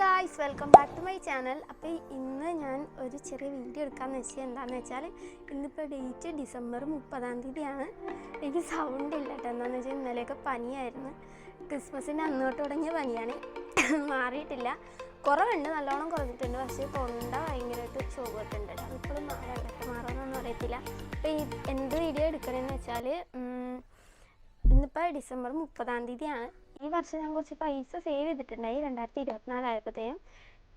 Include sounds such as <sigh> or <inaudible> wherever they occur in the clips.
Guys welcome back to my channel അപ്പോൾ ഇന്ന് ഞാൻ ഒരു ചെറിയ വീഡിയോ എടുക്കാമെന്ന് വെച്ചാൽ എന്താണെന്ന് വെച്ചാൽ ഇന്നിപ്പോൾ ഡേറ്റ് ഡിസംബർ മുപ്പതാം തീയതിയാണ്. എനിക്ക് സൗണ്ട് ഇല്ല കേട്ടോ. എന്താണെന്ന് വെച്ചാൽ ഇന്നലെയൊക്കെ പനിയായിരുന്നു. ക്രിസ്മസിന്റെ അന്ന് തൊട്ട് തുടങ്ങിയ പനിയാണ്. മാറിയിട്ടില്ല. കുറവുണ്ട് നല്ലോണം കുറഞ്ഞിട്ടുണ്ട്. പക്ഷേ തൊണ്ട ഭയങ്കരമായിട്ട് ചുവട്ടുണ്ട് കേട്ടോ. അതിപ്പോഴും മാറാം. മാറുമെന്നൊന്നും അറിയത്തില്ല. അപ്പോൾ ഈ എന്ത് വീഡിയോ എടുക്കണമെന്ന് വെച്ചാൽ ഇന്നിപ്പോൾ ഡിസംബർ മുപ്പതാം തീയതിയാണ്. ഈ വർഷം ഞാൻ കുറച്ച് പൈസ സേവ് ചെയ്തിട്ടുണ്ടായി രണ്ടായിരത്തി ഇരുപത്തിനാലായപ്പോഴത്തേനും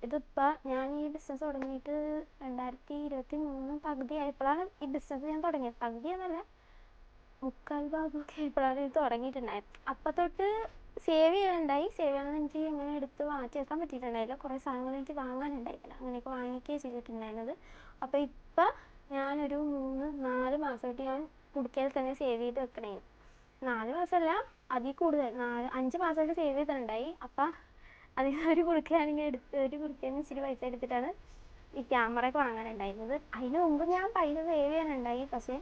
ഇതിപ്പോൾ ഞാൻ ഈ ബിസിനസ് തുടങ്ങിയിട്ട് രണ്ടായിരത്തി ഇരുപത്തി മൂന്ന് പകുതി ആയപ്പോഴാണ് ഈ ബിസിനസ് ഞാൻ തുടങ്ങിയത്. പകുതി എന്നല്ല മുക്കാൽ ഭാഗമൊക്കെ ആയപ്പോഴാണ് ഇത് തുടങ്ങിയിട്ടുണ്ടായത്. അപ്പം തൊട്ട് സേവ് ചെയ്യാനുണ്ടായി. സേവ് ചെയ്യാൻ എനിക്ക് ഇങ്ങനെ എടുത്ത് മാറ്റി വെക്കാൻ പറ്റിയിട്ടുണ്ടായില്ല. കുറേ സാധനങ്ങൾ എനിക്ക് വാങ്ങാനുണ്ടായിട്ടില്ല. അങ്ങനെയൊക്കെ വാങ്ങിക്കുകയാണ് ചെയ്തിട്ടുണ്ടായിരുന്നത്. അപ്പോൾ ഇപ്പം ഞാനൊരു മൂന്ന് നാല് മാസമായിട്ട് ഞാൻ കുടുക്കയിൽ തന്നെ സേവ് ചെയ്ത് വെക്കണേ. നാല് മാസമല്ല അതിൽ കൂടുതൽ അഞ്ച് മാസമായിട്ട് സേവ് ചെയ്തിട്ടുണ്ടായി. അപ്പം അതിൽ ഒരു കുടുക്കയാണെങ്കിൽ എടുത്ത് ഒരു കുടുക്കയിൽ നിന്ന് ഇച്ചിരി പൈസ എടുത്തിട്ടാണ് ഈ ക്യാമറ ഒക്കെ വാങ്ങാനുണ്ടായിരുന്നത്. അതിന് മുമ്പ് ഞാൻ പൈസ സേവ് ചെയ്യാനുണ്ടായി. പക്ഷേ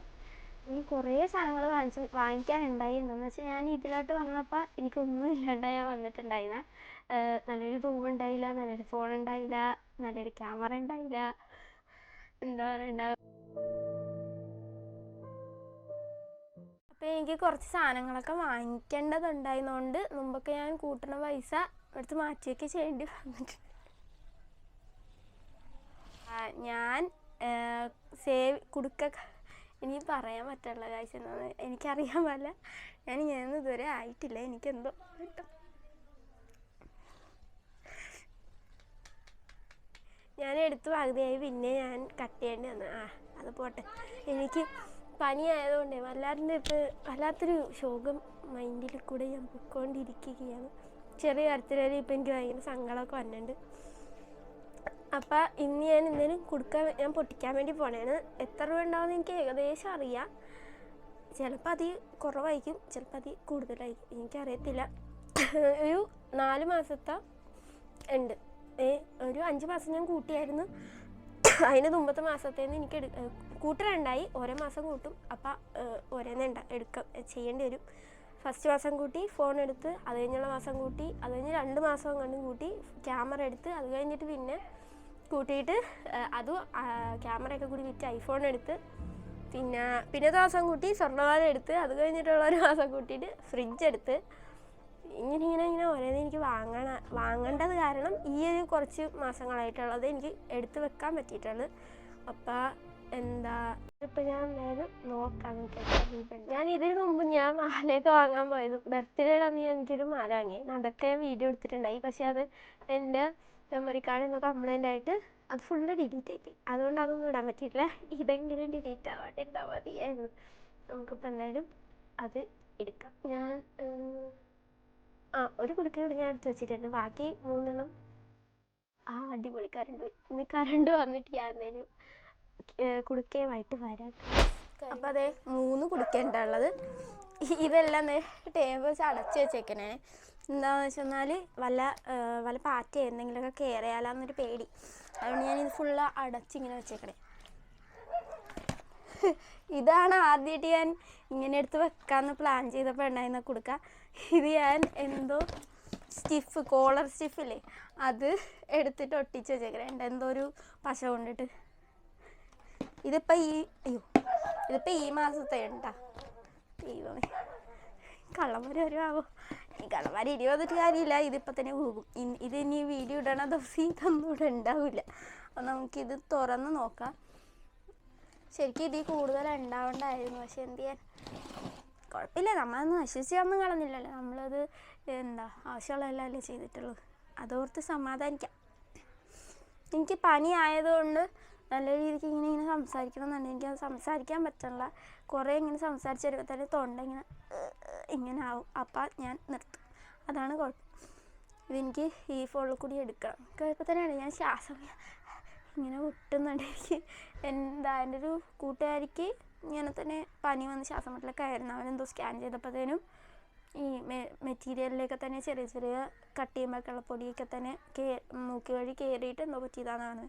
എനിക്ക് കുറേ സാധനങ്ങൾ വാങ്ങിച്ച് വാങ്ങിക്കാനുണ്ടായി. എന്താണെന്ന് വെച്ചാൽ ഞാൻ ഇതിലോട്ട് വന്നപ്പോൾ എനിക്കൊന്നും ഞാൻ വന്നിട്ടുണ്ടായിരുന്നെ. നല്ലൊരു റൂം ഉണ്ടായില്ല നല്ലൊരു ഫോൺ ഉണ്ടായില്ല നല്ലൊരു ക്യാമറ ഉണ്ടായില്ല. എന്താ പറയണ്ട? അപ്പോൾ എനിക്ക് കുറച്ച് സാധനങ്ങളൊക്കെ വാങ്ങിക്കേണ്ടതുണ്ടായതുകൊണ്ട് മുമ്പൊക്കെ ഞാൻ കൂട്ടുന്ന പൈസ എടുത്ത് മാറ്റിയൊക്കെ ചെയ്യേണ്ടി വന്നിട്ടുണ്ട്. ഞാൻ സേവ് കുടുക്ക എനിക്ക് പറയാൻ പറ്റുള്ള കാഴ്ച എന്താണെന്ന് എനിക്കറിയാൻ പാടില്ല. ഞാൻ ഇങ്ങനെയൊന്നും ഇതുവരെ ആയിട്ടില്ല. എനിക്കെന്തോ ഞാൻ എടുത്തു പകുതിയായി പിന്നെ ഞാൻ കട്ട് ചെയ്യേണ്ടി വന്നു. ആ അത് പോട്ടെ. എനിക്ക് പനി ആയതുകൊണ്ടേ വല്ലാണ്ട് ഇപ്പോൾ വല്ലാത്തൊരു ശോകം മൈൻഡിൽ കൂടെ ഞാൻ പൊയ്ക്കൊണ്ടിരിക്കുകയാണ്. ചെറിയ കാര്യത്തിലൊരു ഇപ്പം എനിക്ക് ഭയങ്കര സങ്കടമൊക്കെ വന്നിട്ടുണ്ട്. അപ്പം ഇന്ന് ഞാൻ എന്തെങ്കിലും കൊടുക്കാൻ ഞാൻ പൊട്ടിക്കാൻ വേണ്ടി പോണേണ്. എത്ര രൂപ ഉണ്ടാവുമെന്ന് എനിക്ക് ഏകദേശം അറിയാം. ചിലപ്പോൾ അത് കുറവായിരിക്കും ചിലപ്പോൾ അത് കൂടുതലായിരിക്കും. എനിക്കറിയത്തില്ല. <coughs> ഒരു നാല് മാസത്തെ ഉണ്ട്. ഏ ഒരു അഞ്ച് മാസം ഞാൻ കൂട്ടിയായിരുന്നു. <coughs> അതിന് മുമ്പത്തെ മാസത്തേന്ന് എനിക്ക് കൂട്ടലുണ്ടായി ഓരോ മാസം കൂട്ടും. അപ്പം ഓരോന്ന് ഉണ്ടാ എടുക്ക ചെയ്യേണ്ടി വരും. ഫസ്റ്റ് മാസം കൂട്ടി ഫോൺ എടുത്ത് അത് കഴിഞ്ഞുള്ള മാസം കൂട്ടി അത് കഴിഞ്ഞ് രണ്ട് മാസം കണ്ടും കൂട്ടി ക്യാമറ എടുത്ത് അത് കഴിഞ്ഞിട്ട് പിന്നെ കൂട്ടിയിട്ട് അതും ക്യാമറയൊക്കെ കൂടി വിറ്റ് ഐഫോൺ എടുത്ത് പിന്നെ പിന്നത്തെ മാസം കൂട്ടി സ്വർണവാലം എടുത്ത് അത് കഴിഞ്ഞിട്ടുള്ള ഒരു മാസം കൂട്ടിയിട്ട് ഫ്രിഡ്ജ് എടുത്ത്. ഇങ്ങനെ ഇങ്ങനെ ഇങ്ങനെ ഓരോന്ന് എനിക്ക് വാങ്ങണ വാങ്ങേണ്ടത് കാരണം ഈ ഒരു കുറച്ച് മാസങ്ങളായിട്ടുള്ളത് എനിക്ക് എടുത്തു വെക്കാൻ പറ്റിയിട്ടുള്ളത് അപ്പം എന്താ ഇപ്പം ഞാൻ വേഗം നോക്കാം ഞാൻ ഇതിന് മുമ്പ് ഞാൻ മാലയൊക്കെ വാങ്ങാൻ പോയത്. ബർത്ത്ഡേയുടെ അന്ന് ഞാൻ എനിക്കൊരു മാല വാങ്ങി. അതൊക്കെ വീഡിയോ എടുത്തിട്ടുണ്ടായി. പക്ഷെ അത് എന്റെ മെമ്മറി കാർഡിൽ നിന്ന് ആയിട്ട് അത് ഫുള്ള് ഡിലീറ്റ് ആയി. അതുകൊണ്ട് അതൊന്നും ഇടാൻ പറ്റിയില്ല ഇതെങ്കിലും ഡിലീറ്റ് ആവാണ്ട് ഇട്ടാൽ മതിയായിരുന്നു എന്തായാലും അത് എടുക്കാം. ഞാൻ ആ ഒരു കുടുക്കയോട് ഞാൻ എടുത്ത് വെച്ചിട്ടുണ്ട്. ബാക്കി മൂന്നെണ്ണം ആ അടിപൊളി കറണ്ട് ഇന്ന് ഇനി കറണ്ട് വന്നിട്ട് ഞാൻ എന്തായാലും കുടുക്കയുമായിട്ട് വരാം. അപ്പം അതെ മൂന്ന് കുടുക്കേണ്ടത് ഇതെല്ലാം ടേബിൾ അടച്ച് വെച്ചേക്കണേ. എന്താണെന്ന് വെച്ചെന്നാൽ വല്ല വല്ല പാറ്റ എന്തെങ്കിലുമൊക്കെ കയറിയാലാന്നൊരു പേടി. അതുകൊണ്ട് ഞാൻ ഇത് ഫുള്ള് അടച്ചിങ്ങനെ വെച്ചേക്കണേ. ഇതാണ് ആദ്യമായിട്ട് ഞാൻ ഇങ്ങനെ എടുത്ത് വെക്കാമെന്ന് പ്ലാൻ ചെയ്തപ്പോൾ ഉണ്ടായിരുന്ന കൊടുക്ക. ഇത് ഞാൻ എന്തോ സ്റ്റിഫ് കോളർ സ്റ്റിഫില്ലേ അത് എടുത്തിട്ട് ഒട്ടിച്ച് വെച്ചേക്കണേ. എന്തോ ഒരു പശ കൊണ്ടിട്ട്. ഇതിപ്പോൾ ഈ അയ്യോ ഇതിപ്പോൾ ഈ മാസത്തെ ഉണ്ടാ ദൈവമേ കള്ളന്മാര് വരുമാവോ ഈ കള്ളന്മാര് ഇനി വന്നിട്ട് കാര്യമില്ല. ഇതിപ്പോൾ തന്നെ പോകും ഇത് ഇനി വീഡിയോ ഇടണ ദിവസം ഇതൊന്നും ഇവിടെ ഉണ്ടാവില്ല അപ്പം നമുക്കിത് തുറന്ന് നോക്കാം. ശരിക്കും ഇതിൽ കൂടുതൽ ഉണ്ടാവണ്ടായിരുന്നു പക്ഷെ എന്ത് ചെയ്യാൻ? കുഴപ്പമില്ല. നമ്മളൊന്നും നശിച്ചൊന്നും കളഞ്ഞില്ലല്ലോ. നമ്മളത് എന്താ ആവശ്യമുള്ളതല്ലേ ചെയ്തിട്ടുള്ളൂ അതോർത്ത് സമാധാനിക്കാം. എനിക്ക് പനി ആയതുകൊണ്ട് നല്ല രീതിക്ക് ഇങ്ങനെ ഇങ്ങനെ സംസാരിക്കണം എന്നുണ്ടെങ്കിൽ എനിക്ക് അത് സംസാരിക്കാൻ പറ്റണില്ല. കുറേ ഇങ്ങനെ സംസാരിച്ച് വരുമ്പോൾ തന്നെ തൊണ്ട ഇങ്ങനെ ഇങ്ങനെ ആവും. അപ്പം ഞാൻ നിർത്തും. അതാണ് കുഴപ്പം. ഇതെനിക്ക് ഈ ഫോണിൽ കൂടി എടുക്കണം. ഇപ്പോൾ തന്നെയാണ് ഞാൻ ശ്വാസം ഇങ്ങനെ പൊട്ടുന്നുണ്ട് എനിക്ക് എന്താ എന്റെ ഒരു കൂട്ടുകാരിക്ക് ഇങ്ങനെ തന്നെ പനി വന്ന് ശ്വാസം മുട്ടലൊക്കെ ആയിരുന്നു. അവനെന്തോ സ്കാൻ ചെയ്തപ്പോഴത്തേനും ഈ മെറ്റീരിയലിലൊക്കെ തന്നെ ചെറിയ ചെറിയ കട്ടിയും ചെയ്യുമ്പോഴൊക്കെയുള്ള പൊടിയൊക്കെ തന്നെ കേ മൂക്കി വഴി കയറിയിട്ട് എന്തോ പറ്റിയതാണെന്ന്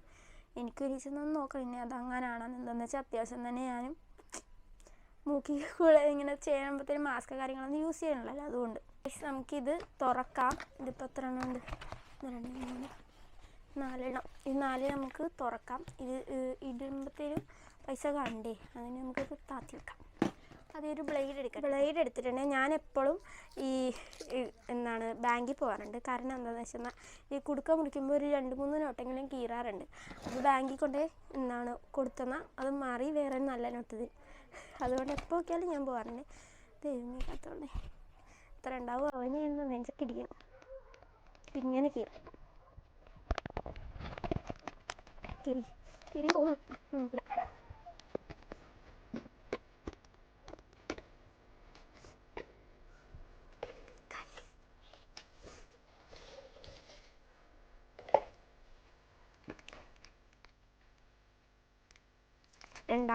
എനിക്ക് ഒരിച്ചൊന്നും നോക്കണം. ഇനി അതങ്ങനാണെന്ന്. എന്താണെന്ന് വെച്ചാൽ അത്യാവശ്യം തന്നെ ഞാനും മൂക്കി കൂടെ ഇങ്ങനെ ചെയ്യുമ്പോഴത്തേനും മാസ്ക് കാര്യങ്ങളൊന്നും യൂസ് ചെയ്യണമല്ലോ അതുകൊണ്ട് പക്ഷെ നമുക്കിത് തുറക്കാം. ഇതിപ്പോൾ എത്ര എണ്ണം ഉണ്ട്? രണ്ട് മൂന്ന് നാലെണ്ണം. ഈ നാല് നമുക്ക് തുറക്കാം. ഇത് ഇടുമ്പോഴത്തേനും പൈസ കണ്ടേ അതിന് നമുക്കിത് താത്തി വെക്കാം. അതൊരു ബ്ലേഡ് എടുക്കാം ബ്ലേഡ് എടുത്തിട്ടുണ്ടെങ്കിൽ ഞാൻ എപ്പോഴും ഈ എന്താണ് ബാങ്കിൽ പോകാറുണ്ട്. കാരണം എന്താണെന്ന് വെച്ചാൽ ഈ കുടുക്ക മുറിക്കുമ്പോൾ ഒരു രണ്ട് മൂന്ന് നോട്ടെങ്കിലും കീറാറുണ്ട്. അത് ബാങ്കിൽ കൊണ്ട് എന്താണ് കൊടുത്തെന്നാൽ അത് മാറി വേറെ നല്ല നോട്ട് തരും അതുകൊണ്ട് എപ്പോൾ നോക്കിയാലും ഞാൻ പോകാറുണ്ട്. ദൈവമേ കത്തോളേ. ഇത്ര ഉണ്ടാവും. അവന് നെഞ്ചൊക്കെ ഇടിക്കണം ഇങ്ങനെ കീറും കിരി കിരി പോകും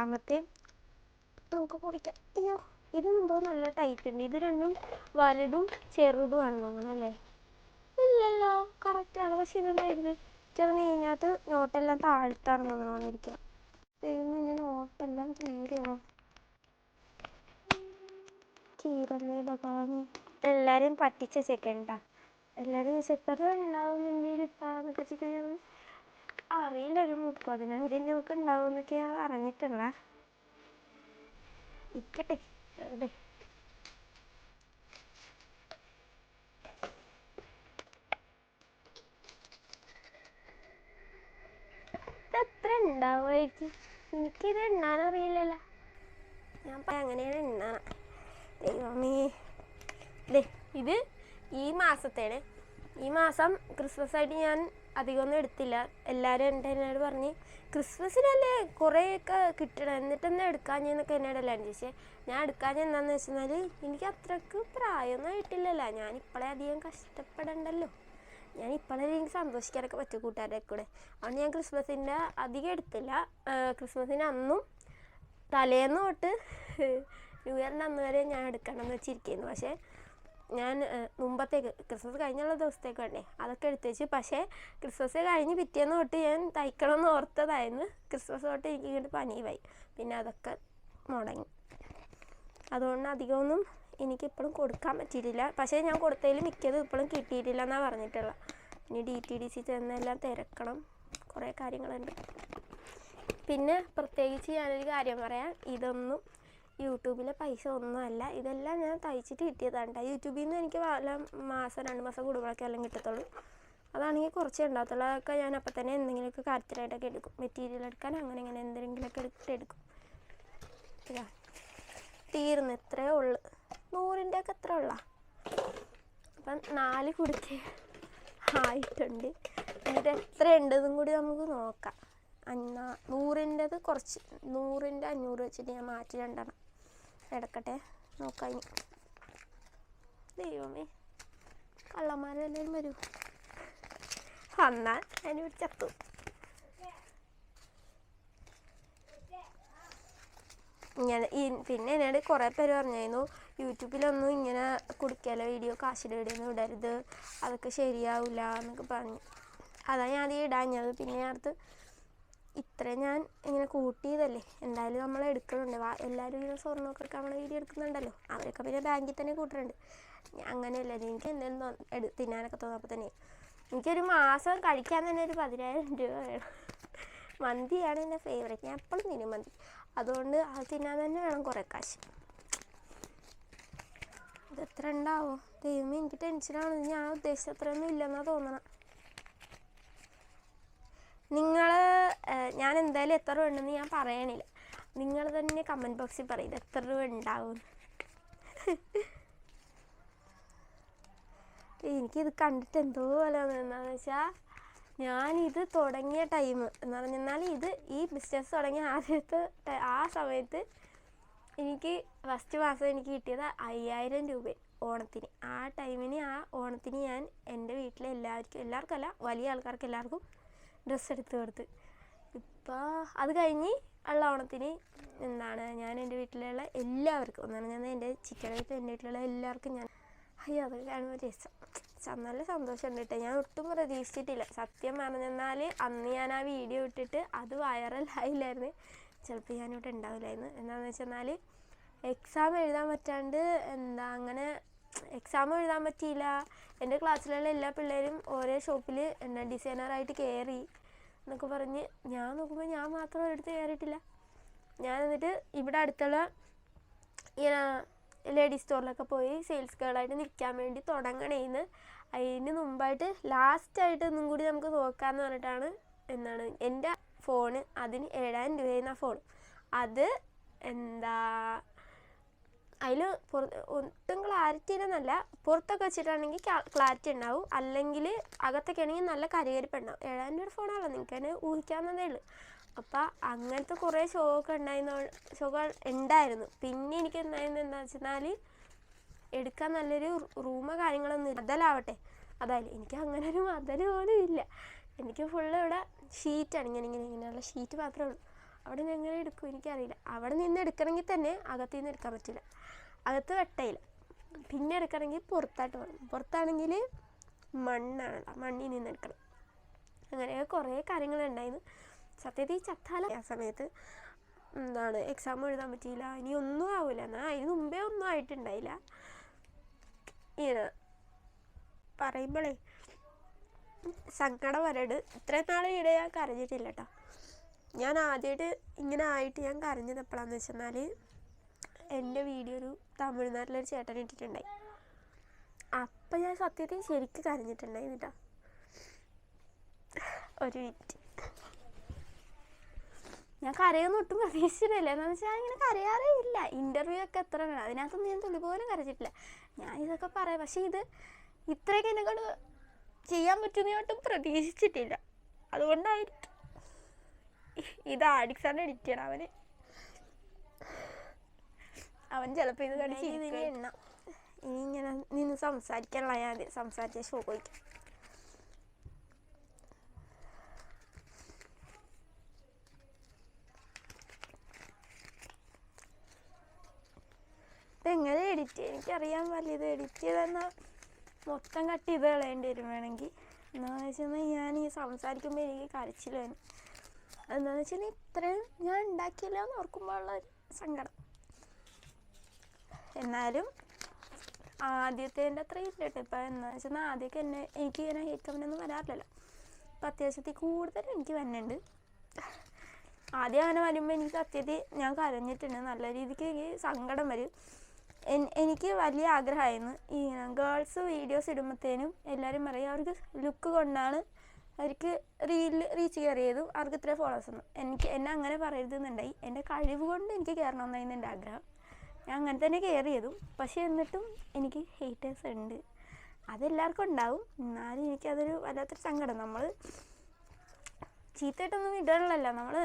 രണ്ടാമത്തെ നമുക്ക് പൊടിക്കാം അയ്യോ ഇത് എന്തോ നല്ല ടൈറ്റ് ഉണ്ട്. ഇത് രണ്ടും വലുതും ചെറുതുമാണ് തോന്നുന്നു അല്ലേ? ഇല്ലല്ലോ കറക്റ്റ് ആണ്. പക്ഷെ ഇതുണ്ടായിരുന്നു ചെറുത് കഴിഞ്ഞാൽ നോട്ടെല്ലാം താഴ്ത്താണെന്ന് തോന്നിയിരിക്കുക ദൈവമേ ഞാൻ നോട്ടെല്ലാം കീറിയോ കീറല്ലേ ഭഗവാന് എല്ലാരും പറ്റിച്ച ചെക്കണ്ട എല്ലാരും ചെക്കറും ഉണ്ടാവും. ഇന്ത്യയിൽ ഇപ്പാന്നൊക്കെ വെച്ചിട്ട് അറിയില്ല ഒരു മുപ്പതിനായിരം രൂപ ഉണ്ടാവും എന്നൊക്കെയാ പറഞ്ഞിട്ടുള്ള. ഇരിക്കട്ടെ വെറുതെ. എത്ര ഉണ്ടാവുമായിരിക്കും? എനിക്കിത് എണ്ണാൻ അറിയില്ലല്ലോ. ഞാൻ പറയാം അങ്ങനെയാണ് എണ്ണാണ് ദൈവമേ. ഇത് ഈ മാസത്തേണ്. ഈ മാസം ക്രിസ്മസ് ആയിട്ട് ഞാൻ അധികമൊന്നും എടുത്തില്ല. എല്ലാവരും എന്റെ എന്നോട് പറഞ്ഞ് ക്രിസ്മസിനല്ലേ കുറേയൊക്കെ കിട്ടണം. എന്നിട്ടെന്നെ എടുക്കാഞ്ഞെന്നൊക്കെ എന്നോട് എല്ലാം ചോദിച്ചേ. ഞാൻ എടുക്കാഞ്ഞ എന്താണെന്ന് വെച്ചാൽ എനിക്ക് അത്രയ്ക്ക് പ്രായമൊന്നും ആയിട്ടില്ലല്ലോ. ഞാൻ ഇപ്പോഴേ അധികം കഷ്ടപ്പെടണ്ടല്ലോ. ഞാൻ ഇപ്പോഴേ എനിക്ക് സന്തോഷിക്കാനൊക്കെ പറ്റും കൂട്ടുകാരുടെ കൂടെ. അതുകൊണ്ട് ഞാൻ ക്രിസ്മസിന്റെ അധികം എടുത്തില്ല. ക്രിസ്മസിന് അന്നും തലേന്ന് തൊട്ട് ന്യൂ ഇയറിന്റെ അന്ന് വരെ ഞാൻ എടുക്കണം എന്ന് വെച്ചിരിക്കുന്നു. പക്ഷേ ഞാൻ മുമ്പത്തേക്ക് ക്രിസ്മസ് കഴിഞ്ഞുള്ള ദിവസത്തേക്ക് വേണ്ടേ? അതൊക്കെ എടുത്ത് വെച്ച് പക്ഷേ ക്രിസ്മസ് കഴിഞ്ഞ് പിറ്റേന്ന് തൊട്ട് ഞാൻ തയ്ക്കണം എന്ന് ഓർത്തതായിരുന്നു. ക്രിസ്മസ് തൊട്ട് എനിക്ക് ഇങ്ങോട്ട് പനിയായി. പിന്നെ അതൊക്കെ മുടങ്ങി. അതുകൊണ്ട് അധികമൊന്നും എനിക്കിപ്പോഴും കൊടുക്കാൻ പറ്റിയിട്ടില്ല. പക്ഷേ ഞാൻ കൊടുത്തതിൽ മിക്കതും ഇപ്പോഴും കിട്ടിയിട്ടില്ല എന്നാണ് പറഞ്ഞിട്ടുള്ളത് ഇനി ഡി ടി ഡി സി ചെന്നെല്ലാം തിരക്കണം. കുറേ കാര്യങ്ങളുണ്ട്. പിന്നെ പ്രത്യേകിച്ച് ഞാനൊരു കാര്യം പറയാം. ഇതൊന്നും യൂട്യൂബിലെ പൈസ ഒന്നുമല്ല ഇതെല്ലാം ഞാൻ തയ്ച്ചിട്ട് കിട്ടിയതാണ് കേട്ടോ യൂട്യൂബിൽ നിന്ന് എനിക്ക് വല്ല മാസം രണ്ട് മാസം കൂടുമ്പോഴൊക്കെ എല്ലാം കിട്ടത്തുള്ളൂ. അതാണെങ്കിൽ കുറച്ചേ ഉണ്ടാകത്തുള്ളൂ. അതൊക്കെ ഞാൻ അപ്പം തന്നെ എന്തെങ്കിലുമൊക്കെ കാര്യത്തിലായിട്ടൊക്കെ എടുക്കും. മെറ്റീരിയൽ എടുക്കാൻ അങ്ങനെ ഇങ്ങനെ എന്തെങ്കിലുമൊക്കെ എടുത്തിട്ട് എടുക്കും. ഇതാ. തീർന്നു. ഇത്രയേ ഉള്ളു. നൂറിന്റെ ഒക്കെ എത്ര ഉള്ള. അപ്പം നാല് കുടുക്ക ആയിട്ടുണ്ട്. എന്നിട്ട് എത്ര ഉണ്ടെന്നും കൂടി നമുക്ക് നോക്കാം. അന്നാ നൂറിന്റെത് കുറച്ച്. നൂറിന്റെ അഞ്ഞൂറ് വെച്ചിട്ട് ഞാൻ മാറ്റി രണ്ടെണ്ണം. എടുക്കട്ടെ നോക്കാം ഇനി. ദൈവമേ കള്ളന്മാരെല്ലാവരും വരൂ. വന്നാൽ അതിന് ചത്തു. ഇങ്ങനെ പിന്നെ എന്നോട് കുറേ പേര് പറഞ്ഞായിരുന്നു യൂട്യൂബിലൊന്നും ഇങ്ങനെ കുടിക്കല വീഡിയോ കാശിന്റെ വീഡിയോ ഒന്നും ഇടരുത്. അതൊക്കെ ശരിയാവില്ല എന്നൊക്കെ പറഞ്ഞു. അതാണ് ഞാൻ ഇടാഞ്ഞത്. പിന്നെ അടുത്ത് ഇത്ര ഞാൻ ഇങ്ങനെ കൂട്ടിയതല്ലേ. എന്തായാലും നമ്മൾ എടുക്കുന്നുണ്ട്. എല്ലാവരും ഇങ്ങനെ സ്വർണമൊക്കെ എടുക്കാൻ നമ്മളെ വീഡിയോ എടുക്കുന്നുണ്ടല്ലോ. അവരൊക്കെ പിന്നെ ബാങ്കിൽ തന്നെ കൂട്ടുന്നുണ്ട് അങ്ങനെയല്ല. എനിക്ക് എന്തെങ്കിലും എടു തിന്നാനൊക്കെ തോന്നപ്പോൾ തന്നെ എനിക്കൊരു മാസം കഴിക്കാൻ തന്നെ ഒരു പതിനായിരം രൂപ വേണം. മന്തിയാണ് എന്റെ ഫേവറേറ്റ് ഞാൻ എപ്പോഴും തിന്നും മന്തി. അതുകൊണ്ട് അത് തിന്നാൻ തന്നെ വേണം കുറേ കാശ്. ഇത് എത്ര ഉണ്ടാവോ? ദൈവമേ എനിക്ക് ടെൻഷനാണ് ഞാൻ ഉദ്ദേശിച്ച അത്രയൊന്നും ഇല്ലെന്നാണ് തോന്നണം. നിങ്ങൾ ഞാൻ എന്തായാലും എത്ര രൂപ ഉണ്ടെന്ന് ഞാൻ പറയണില്ല. നിങ്ങൾ തന്നെ കമന്റ് ബോക്സിൽ പറയും എത്ര രൂപ ഉണ്ടാവും എനിക്കിത് കണ്ടിട്ട് എന്തോ പോലെ എന്താണെന്ന് വെച്ചാൽ ഞാനിത് തുടങ്ങിയ ടൈം എന്ന് പറഞ്ഞാൽ ഇത് ഈ ബിസിനസ് തുടങ്ങിയ ആദ്യത്തെ ആ സമയത്ത് എനിക്ക് ഫസ്റ്റ് മാസം എനിക്ക് കിട്ടിയത് അയ്യായിരം രൂപ ഓണത്തിന്. ആ ടൈമിന് ആ ഓണത്തിന് ഞാൻ എന്റെ വീട്ടിലെ എല്ലാവർക്കും എല്ലാവർക്കും അല്ല വലിയ ആൾക്കാർക്ക് എല്ലാവർക്കും ഡ്രസ്സ് എടുത്ത് കൊടുത്ത്. ഇപ്പോൾ അത് കഴിഞ്ഞ് ഉള്ള ഓണത്തിന് എന്താണ് ഞാൻ എന്റെ വീട്ടിലുള്ള എല്ലാവർക്കും ഒന്നാണ് ഞാൻ എന്റെ ചിക്കനെ എന്റെ വീട്ടിലുള്ള എല്ലാവർക്കും ഞാൻ അയ്യോ അതൊക്കെ കാണുമ്പോൾ രസം. നല്ല സന്തോഷമുണ്ട് കേട്ടോ. ഞാൻ ഒട്ടും പ്രതീക്ഷിച്ചിട്ടില്ല. സത്യം പറഞ്ഞെന്നാൽ അന്ന് ഞാൻ ആ വീഡിയോ ഇട്ടിട്ട് അത് വൈറലായില്ലായിരുന്നു. ചിലപ്പോൾ ഞാനിവിടെ ഉണ്ടാവില്ലായിരുന്നു. എന്താണെന്ന് വെച്ചെന്നാൽ എക്സാം എഴുതാൻ പറ്റാണ്ട് എന്താ അങ്ങനെ എക്സാം എഴുതാൻ പറ്റിയില്ല. എന്റെ ക്ലാസ്സിലുള്ള എല്ലാ പിള്ളേരും ഓരോ ഷോപ്പിൽ എന്നാ ഡിസൈനറായിട്ട് കയറി എന്നൊക്കെ പറഞ്ഞ് ഞാൻ നോക്കുമ്പോൾ ഞാൻ മാത്രം ഒരിടത്ത് കയറിയിട്ടില്ല ഞാൻ എന്നിട്ട് ഇവിടെ അടുത്തുള്ള ഇങ്ങനെ ലേഡീസ് സ്റ്റോറിലൊക്കെ പോയി സെയിൽസ് ഗേളായിട്ട് നിൽക്കാൻ വേണ്ടി തുടങ്ങണേന്ന് അതിന് മുമ്പായിട്ട് ലാസ്റ്റായിട്ട് ഒന്നും കൂടി നമുക്ക് നോക്കാമെന്ന് പറഞ്ഞിട്ടാണ് എന്താണ് എന്റെ ഫോണ് അതിന് ഏഴായിരം രൂപയെന്ന ഫോൺ അത് എന്താ അതിൽ ഒട്ടും ക്ലാരിറ്റി ഇല്ലെന്നല്ല. പുറത്തൊക്കെ വെച്ചിട്ടാണെങ്കിൽ ക്ലാരിറ്റി ഉണ്ടാവും അല്ലെങ്കിൽ അകത്തൊക്കെ ആണെങ്കിൽ നല്ല കരികരിപ്പ് ഉണ്ടാവും ഏഴായിരം രൂപ ഫോണാണല്ലോ നിങ്ങൾക്ക് തന്നെ ഊഹിക്കാവുന്നതേ ഉള്ളൂ. അപ്പം അങ്ങനത്തെ കുറേ ഷോക്ക് ഉണ്ടായിരുന്ന ഷോക്ക് ഉണ്ടായിരുന്നു പിന്നെ എനിക്ക് എന്തായിരുന്നു എന്താ വെച്ചാൽ എടുക്കാൻ നല്ലൊരു റൂമോ കാര്യങ്ങളൊന്നും ഇല്ല. മതലാവട്ടെ അതായത് എനിക്ക് അങ്ങനെ ഒരു മതൽ പോലും ഇല്ല. എനിക്ക് ഫുള്ള് ഇവിടെ ഷീറ്റാണ് ഇങ്ങനെ ഇങ്ങനെ ഇങ്ങനെയുള്ള ഷീറ്റ് മാത്രമേ ഉള്ളൂ. അവിടെ നിന്ന് എങ്ങനെ എടുക്കും എനിക്കറിയില്ല. അവിടെ നിന്ന് എടുക്കണമെങ്കിൽ തന്നെ അകത്തു നിന്ന് എടുക്കാൻ പറ്റില്ല. അകത്ത് വെട്ടയില്ല. പിന്നെ എടുക്കണമെങ്കിൽ പുറത്തായിട്ട് വേണം. പുറത്താണെങ്കിൽ മണ്ണാണ് മണ്ണിൽ നിന്ന് എടുക്കണം. അങ്ങനെ കുറേ കാര്യങ്ങളുണ്ടായിരുന്നു സത്യത്തിൽ ചത്താല ആ സമയത്ത് എന്താണ് എക്സാം എഴുതാൻ പറ്റിയില്ല. ഇനി ഒന്നും ആവില്ല എന്നാൽ അതിന് മുമ്പേ ഒന്നും ആയിട്ടുണ്ടായില്ല. ഇങ്ങനെ പറയുമ്പോഴേ സങ്കടം വരട് ഇത്രയും നാളിടെ ഞാൻ കരഞ്ഞിട്ടില്ല കേട്ടോ. ഞാൻ ആദ്യമായിട്ട് ഇങ്ങനെ ആയിട്ട് ഞാൻ കരഞ്ഞത് എപ്പോഴാന്ന് വെച്ചെന്നാൽ എന്റെ വീഡിയോ ഒരു തമിഴ്നാട്ടിലൊരു ചേട്ടൻ ഇട്ടിട്ടുണ്ടായി. അപ്പം ഞാൻ സത്യത്തിൽ ശരിക്കും കരഞ്ഞിട്ടുണ്ടായി കേട്ടോ. ഒരു മിനിറ്റ് ഞാൻ കരയൊന്നും ഒട്ടും പ്രതീക്ഷിച്ചിട്ടില്ല. എന്താണെന്ന് വെച്ചാൽ ഇങ്ങനെ കരയാറേ ഇല്ല. ഇന്റർവ്യൂ ഒക്കെ എത്ര വേണം? അതിനകത്തൊന്നും ഞാൻ തുള്ളി പോലും കരച്ചിട്ടില്ല. ഞാൻ ഇതൊക്കെ പറയാം. പക്ഷേ ഇത് ഇത്രയൊക്കെ എന്നെക്കൊണ്ട് ചെയ്യാൻ പറ്റുമെന്ന് ഞാൻ ഒട്ടും പ്രതീക്ഷിച്ചിട്ടില്ല. അതുകൊണ്ടായിരിക്കും. ഇത് ആഡിക്സാണ് എഡിറ്റ് ചെയ്യണം അവന്. അവൻ ചിലപ്പോൾ ഇത് കണ്ടിട്ട് ഇനി ഇങ്ങനെ നിന്ന് സംസാരിക്കാനുള്ള ഞാൻ സംസാരിച്ച ഷോ പോയിക്കാം. ഇതെങ്ങനെ എഡിറ്റ് എനിക്കറിയാൻ വലിയത് എഡിറ്റ് ചെയ്തെന്നാൽ മൊത്തം കട്ട് ചെയ്ത് കളയേണ്ടി വരും വേണമെങ്കിൽ എന്താണെന്ന് വെച്ചാൽ ഞാൻ ഈ സംസാരിക്കുമ്പോൾ എനിക്ക് കരച്ചിൽ വരും. എന്താണെന്ന് വെച്ചാൽ ഇത്രയും ഞാൻ ഉണ്ടാക്കിയില്ല എന്ന് ഓർക്കുമ്പോഴുള്ള ഒരു സങ്കടം. എന്നാലും ആദ്യത്തേന്റെ അത്രയും ഇല്ല കേട്ടോ ഇപ്പം എന്ന് വെച്ചാൽ ആദ്യമൊക്കെ എന്നെ എനിക്ക് ഇങ്ങനെ ഹേറ്റ് കമന്റൊന്നും വരാറില്ലല്ലോ. അപ്പം അത്യാവശ്യത്തിൽ കൂടുതൽ എനിക്ക് വന്നിട്ടുണ്ട് ആദ്യം അങ്ങനെ വരുമ്പോൾ എനിക്ക് സത്യത്തിൽ ഞാൻ കരഞ്ഞിട്ടുണ്ട്. നല്ല രീതിക്ക് എനിക്ക് സങ്കടം വരും. എനിക്ക് വലിയ ആഗ്രഹമായിരുന്നു ഈ ഗേൾസ് വീഡിയോസ് ഇടുമ്പോഴത്തേനും എല്ലാവരും പറയും അവർക്ക് ലുക്ക് കൊണ്ടാണ് അവർക്ക് റീലിൽ റീച്ച് കയറിയതും അവർക്ക് ഇത്ര ഫോളോവേഴ്സ് ഒന്നും. എനിക്ക് എന്നെ അങ്ങനെ പറയരുതെന്നുണ്ടായി എന്റെ കഴിവ് കൊണ്ട് എനിക്ക് കയറണമെന്നായിരുന്നു എന്റെ ആഗ്രഹം. ഞാൻ അങ്ങനെ തന്നെ കെയർ ചെയ്തു. പക്ഷേ എന്നിട്ടും എനിക്ക് ഹേറ്റേഴ്സ് ഉണ്ട്. അതെല്ലാവർക്കും ഉണ്ടാവും. എന്നാലും എനിക്കതൊരു വല്ലാത്തൊരു സങ്കടം. നമ്മൾ ചീത്തയായിട്ടൊന്നും ഇടണമല്ല നമ്മൾ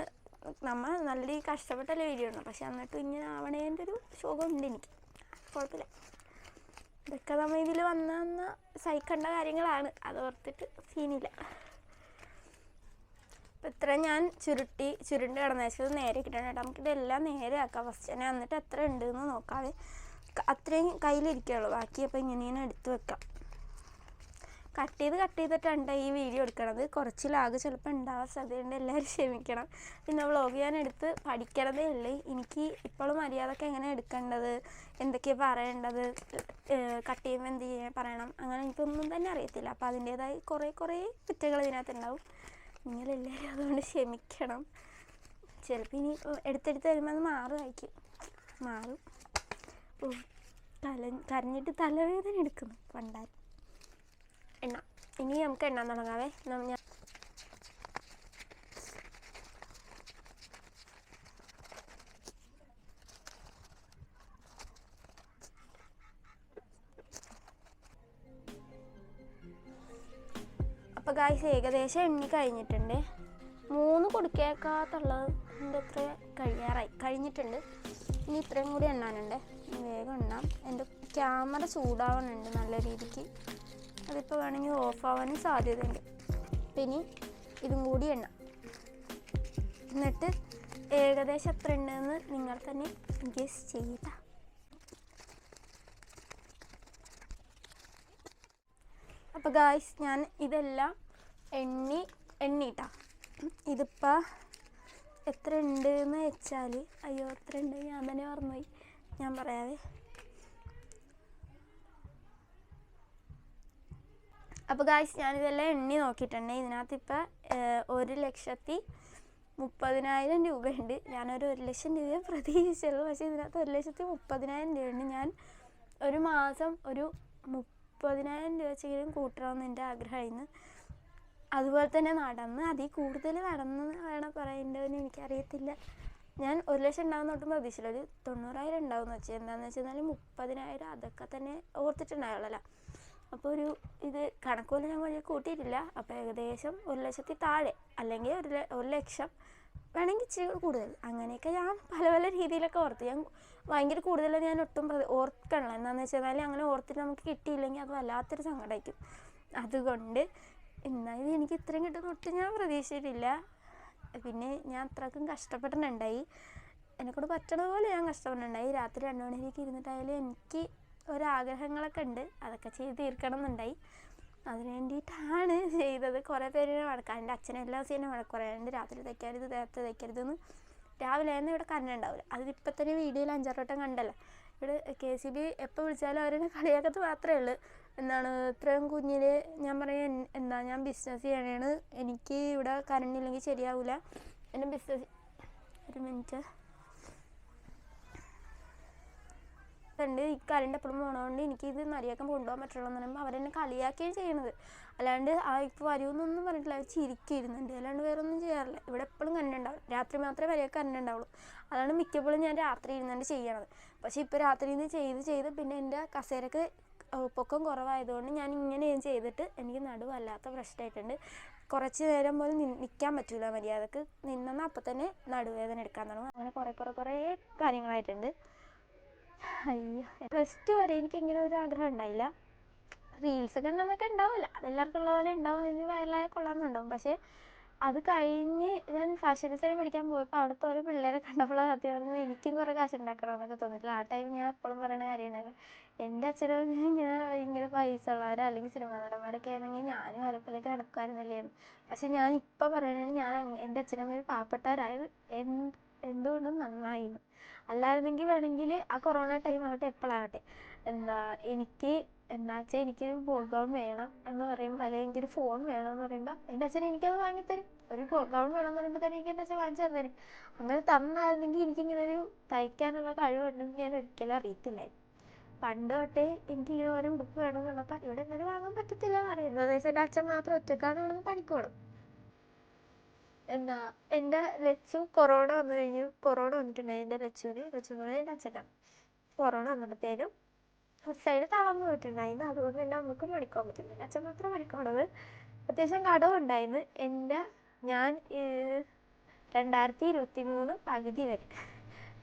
നമ്മൾ നല്ല കഷ്ടപ്പെട്ടല്ലേ വീഡിയോ പക്ഷെ എന്നിട്ടും ഇങ്ങനെ ആവണേന്റെ ഒരു ശോകമുണ്ട് എനിക്ക്. കുഴപ്പമില്ല. ഇതൊക്കെ നമ്മൾ ഇതിൽ വന്ന സഹിക്കേണ്ട കാര്യങ്ങളാണ്. അത് ഓർത്തിട്ട് സീനില്ല അപ്പം ഇത്ര ഞാൻ ചുരുട്ടി ചുരുണ്ട് കിടന്ന വെച്ചത് നേരെ കിട്ടണം കേട്ടോ. നമുക്കിതെല്ലാം നേരെ ആക്കാം ഫസ്റ്റ് തന്നെ എന്നിട്ട് എത്ര ഉണ്ട് എന്ന് നോക്കാതെ അത്രയും കയ്യിലിരിക്കുള്ളൂ ബാക്കി അപ്പം ഇങ്ങനെ ഇങ്ങനെ എടുത്ത് വെക്കാം. കട്ട് ചെയ്ത് കട്ട് ചെയ്തിട്ടുണ്ട് ഈ വീഡിയോ എടുക്കണത്. കുറച്ച് ലാഗ് ചിലപ്പോൾ ഉണ്ടാവാൻ സാധ്യതയുണ്ട്. എല്ലാവരും ക്ഷമിക്കണം. പിന്നെ വ്ളോഗ് ഞാൻ എടുത്ത് പഠിക്കണതേ ഉള്ളൂ. എനിക്ക് ഇപ്പോഴും മര്യാദയ്ക്ക് എങ്ങനെ എടുക്കേണ്ടത് എന്തൊക്കെയാണ് പറയേണ്ടത് കട്ട് ചെയ്യുമ്പോൾ എന്ത് ചെയ്യാൻ പറയണം. അങ്ങനെ എനിക്കൊന്നും തന്നെ അറിയത്തില്ല. അപ്പോൾ അതിന്റേതായി കുറേ കുറേ കുറ്റകൾ ഇതിനകത്തുണ്ടാവും നിങ്ങളെല്ലാവരും അതുകൊണ്ട് ക്ഷമിക്കണം. ചിലപ്പോൾ ഇനി എടുത്തെടുത്ത് വരുമ്പോൾ അത് മാറുമായിരിക്കും. മാറും. ഓ തല കരഞ്ഞിട്ട് തലവേദന എടുക്കുന്നു പണ്ടായി എണ്ണ ഇനി നമുക്ക് എണ്ണാൻ തുടങ്ങാവേ ഞാൻ അപ്പോൾ ഗായ്സ് ഏകദേശം എണ്ണി കഴിഞ്ഞിട്ടുണ്ട്. മൂന്ന് കൊടുക്കേക്കാത്തുള്ളതിന്റെ അത്ര കഴിയാറായി കഴിഞ്ഞിട്ടുണ്ട്. ഇനി ഇത്രയും കൂടി എണ്ണാനുണ്ട്. വേഗം എണ്ണാം. എന്റെ ക്യാമറ ചൂടാവണുണ്ട് നല്ല രീതിക്ക്. അതിപ്പോൾ വേണമെങ്കിൽ ഓഫ് ആവാനും സാധ്യതയുണ്ട്. പിന്നെ ഇതും കൂടി എണ്ണാം. എന്നിട്ട് ഏകദേശം എത്ര ഉണ്ടെന്ന് നിങ്ങൾ തന്നെ ഗസ് ചെയ്യുക അപ്പോൾ ഗായ്സ് ഞാൻ ഇതെല്ലാം എണ്ണി എണ്ണിട്ടാ. ഇതിപ്പോൾ എത്ര ഉണ്ട് എന്ന് വെച്ചാൽ അയ്യോ എത്ര ഉണ്ട് ഞാൻ തന്നെ പറഞ്ഞുപോയി ഞാൻ പറയാവേ. അപ്പോൾ ഗായ്സ് ഞാനിതെല്ലാം എണ്ണി നോക്കിയിട്ടുണ്ട്. ഇതിനകത്ത് ഇപ്പോൾ ഒരു ലക്ഷത്തി മുപ്പതിനായിരം രൂപയുണ്ട്. ഞാനൊരു ഒരു ലക്ഷം രൂപയെ പ്രതീക്ഷിച്ചുള്ളൂ. പക്ഷേ ഇതിനകത്ത് ഒരു ലക്ഷത്തി മുപ്പതിനായിരം രൂപയുണ്ട്. ഞാൻ ഒരു മാസം ഒരു മുപ്പതിനായിരം രൂപ വെച്ചെങ്കിലും കൂട്ടണമെന്ന് എന്റെ ആഗ്രഹമായിരുന്നു. അതുപോലെ തന്നെ നടന്ന് അതിൽ കൂടുതൽ നടന്ന് വേണം പറയേണ്ടതെന്ന് എനിക്കറിയത്തില്ല. ഞാൻ ഒരു ലക്ഷം ഉണ്ടാകുന്ന തൊട്ടും പ്രതീക്ഷിച്ചില്ല ഒരു തൊണ്ണൂറായിരം ഉണ്ടാവുമെന്ന് വെച്ചാൽ എന്താണെന്ന് വെച്ചാൽ മുപ്പതിനായിരം അതൊക്കെ തന്നെ ഓർത്തിട്ടുണ്ടാവുള്ളല്ലോ അപ്പോൾ ഒരു ഇത് കണക്കുപോലെ ഞാൻ കൂട്ടിയിട്ടില്ല. അപ്പോൾ ഏകദേശം ഒരു ലക്ഷത്തി താഴെ അല്ലെങ്കിൽ ഒരു ഒരു ലക്ഷം വേണമെങ്കിൽ ഇച്ചിരി കൂടുതൽ. അങ്ങനെയൊക്കെ ഞാൻ പല പല രീതിയിലൊക്കെ ഓർത്ത്. ഞാൻ ഭയങ്കര കൂടുതൽ ഞാൻ ഒട്ടും ഓർക്കണില്ല. എന്താണെന്ന് വെച്ചാൽ അങ്ങനെ ഓർത്തിട്ട് നമുക്ക് കിട്ടിയില്ലെങ്കിൽ അത് വല്ലാത്തൊരു സങ്കടമായിരിക്കും അതുകൊണ്ട് എന്നാലും എനിക്ക് ഇത്രയും കിട്ടുന്ന ഒട്ടും ഞാൻ പ്രതീക്ഷിച്ചിട്ടില്ല. പിന്നെ ഞാൻ അത്രക്കും കഷ്ടപ്പെട്ടിട്ടുണ്ടായി. എന്നെക്കൊണ്ട് പറ്റണ പോലെ ഞാൻ കഷ്ടപ്പെട്ടിട്ടുണ്ടായി. രാത്രി രണ്ട് മണിക്ക് ഇരുന്നിട്ടായാലും എനിക്ക് ഒരാഗ്രഹങ്ങളൊക്കെ ഉണ്ട്. അതൊക്കെ ചെയ്ത് തീർക്കണം എന്നുണ്ടായി അതിന് വേണ്ടിയിട്ടാണ് ചെയ്തത്. കുറേ പേരിനെ വഴക്കാം എന്റെ അച്ഛനെല്ലാം എന്നെ വഴക്ക് പറയാറുണ്ട് രാത്രി തയ്ക്കരുത് നേരത്തെ തയ്ക്കരുതെന്ന് രാവിലെ തന്നെ ഇവിടെ കണ്ണുണ്ടാവില്ല അതിപ്പോൾ തന്നെ വീഡിയോയിൽ അഞ്ചാറ് വട്ടം കണ്ടല്ലോ. ഇവിടെ കെ സി ബി എപ്പോൾ വിളിച്ചാലും അവരുടെ കളിയാക്കത്ത് മാത്രമേ ഉള്ളൂ. എന്താണ് ഇത്രയും കുഞ്ഞിൽ ഞാൻ പറയും എന്താ ഞാൻ ബിസിനസ് ചെയ്യണേണ് എനിക്ക് ഇവിടെ കറണ്ട് ഇല്ലെങ്കിൽ ശരിയാവില്ല എന്റെ ബിസിനസ് ഒരു മിനിറ്റ് ഉണ്ട്. ഈ കറണ്ട് എപ്പോഴും പോണതുകൊണ്ട് എനിക്ക് ഇത് മര്യാദക്കം കൊണ്ടുപോകാൻ പറ്റുള്ളൂ എന്ന് പറയുമ്പോൾ അവരെന്നെ കളിയാക്കുകയും ചെയ്യണത്. അല്ലാണ്ട് ആ ഇപ്പോൾ വരുമെന്നൊന്നും പറഞ്ഞിട്ടില്ല. അവർ ചിരിക്കിരുന്നുണ്ട്. അല്ലാണ്ട് വേറെ ഒന്നും ചെയ്യാറില്ല. ഇവിടെ എപ്പോഴും കറണ്ട് ഉണ്ടാവും. രാത്രി മാത്രമേ വരെയൊക്കെ കറണ്ട് ഉണ്ടാവുള്ളൂ. അതാണ് മിക്കപ്പോഴും ഞാൻ രാത്രി ഇരുന്നുകൊണ്ട് ചെയ്യണത്. പക്ഷേ ഇപ്പോൾ രാത്രി നിന്ന് ചെയ്ത് ചെയ്ത് പിന്നെ എന്റെ കസേരക്ക് പൊക്കം കുറവായതുകൊണ്ട് ഞാൻ ഇങ്ങനെയും ചെയ്തിട്ട് എനിക്ക് നടുവല്ലാത്ത പ്രശ്നമായിട്ടുണ്ട്. കുറച്ച് നേരം പോലും നിൽക്കാൻ പറ്റില്ല മര്യാദയ്ക്ക്. നിന്നെന്നാൽ അപ്പം തന്നെ നടുവേദന എടുക്കാൻ തുടങ്ങും. അങ്ങനെ കുറേ കുറേ കുറേ കാര്യങ്ങളായിട്ടുണ്ട്. അയ്യോ പ്ലസ് ടു വരെ എനിക്ക് ഇങ്ങനെ ഒരു ആഗ്രഹം ഉണ്ടായില്ല. റീൽസ് ഉണ്ടെന്നൊക്കെ ഉണ്ടാവില്ല അതെല്ലാവർക്കും ഉള്ള പോലെ ഉണ്ടാവും. എന്ന് വയലായ കൊള്ളാമെന്നുണ്ടാവും. പക്ഷേ അത് കഴിഞ്ഞ് ഞാൻ ഫാഷൻ ഡിസൈൻ പഠിക്കാൻ പോയപ്പോൾ അവിടുത്തെ ഓരോ പിള്ളേരെ കണ്ടപ്പോൾ സത്യം പറഞ്ഞാൽ എനിക്കും കുറേ കാശ് ഉണ്ടാക്കണം എന്നൊക്കെ തോന്നിയിട്ടില്ല. ആ ടൈം ഞാൻ എപ്പോഴും പറയുന്ന കാര്യമാണ്. എന്റെ അച്ഛനും ഇങ്ങനെ ഭയങ്കര പൈസ ഉള്ളവരോ അല്ലെങ്കിൽ സിനിമാ നടന്മാരൊക്കെ ആണെങ്കിൽ ഞാനും അവരെപ്പോലൊക്കെ നടക്കുമായിരുന്നില്ലായിരുന്നു പക്ഷെ ഞാൻ ഇപ്പം പറയുന്നത് ഞാൻ എന്റെ അച്ഛനമ്മ പാവപ്പെട്ടവരായത് എന്തുകൊണ്ടും നന്നായിരുന്നു അല്ലായിരുന്നെങ്കിൽ വേണമെങ്കിൽ ആ കൊറോണ ടൈം ആവട്ടെ എപ്പോഴാവട്ടെ എന്താ എനിക്ക് എന്താ വെച്ചാൽ എനിക്ക് ബോൾ വേണം എന്ന് പറയുമ്പോൾ അല്ലെങ്കിൽ എനിക്കൊരു ഫോൺ വേണം എന്ന് പറയുമ്പോൾ എന്റെ അച്ഛൻ എനിക്കത് വാങ്ങിത്തരും. ഒരു ബോൾ വേണം എന്ന് പറയുമ്പോൾ തന്നെ എനിക്ക് എന്റെ അച്ഛൻ വാങ്ങിച്ചു തന്നേരും. അങ്ങനെ തന്നായിരുന്നെങ്കിൽ എനിക്കിങ്ങനെ ഒരു തയ്ക്കാനുള്ള കഴിവുണ്ടെന്ന് ഞാൻ ഒരിക്കലും അറിയത്തില്ലായിരുന്നു. പണ്ട് തൊട്ടേ എനിക്കിങ്ങനെ ഓരോ ഉടുപ്പ് വേണം എന്നുള്ളപ്പോൾ ഇവിടെ അങ്ങനെ വാങ്ങാൻ പറ്റത്തില്ല എന്ന് വെച്ചാൽ എന്റെ അച്ഛൻ മാത്രം ഒറ്റക്കാണ് പോകണം എന്താ എന്റെ ലച്ചു കൊറോണ വന്നു കഴിഞ്ഞു. കൊറോണ വന്നിട്ടുണ്ടായി. എന്റെ ലച്ചുവിന് ലച്ചുവിന് എന്റെ അച്ഛനാണ് കൊറോണ വന്നപ്പോഴത്തേനും സൈഡ് തളർന്നു പോയിട്ടുണ്ടായിരുന്നു അതുകൊണ്ട് തന്നെ നമുക്ക് പഠിക്കാൻ പറ്റുന്നില്ല. അച്ഛൻ മാത്രം പഠിക്കണത് അത്യാവശ്യം കടവും ഉണ്ടായിരുന്നു. എന്റെ ഞാൻ രണ്ടായിരത്തി ഇരുപത്തി മൂന്ന് പകുതി വരെ.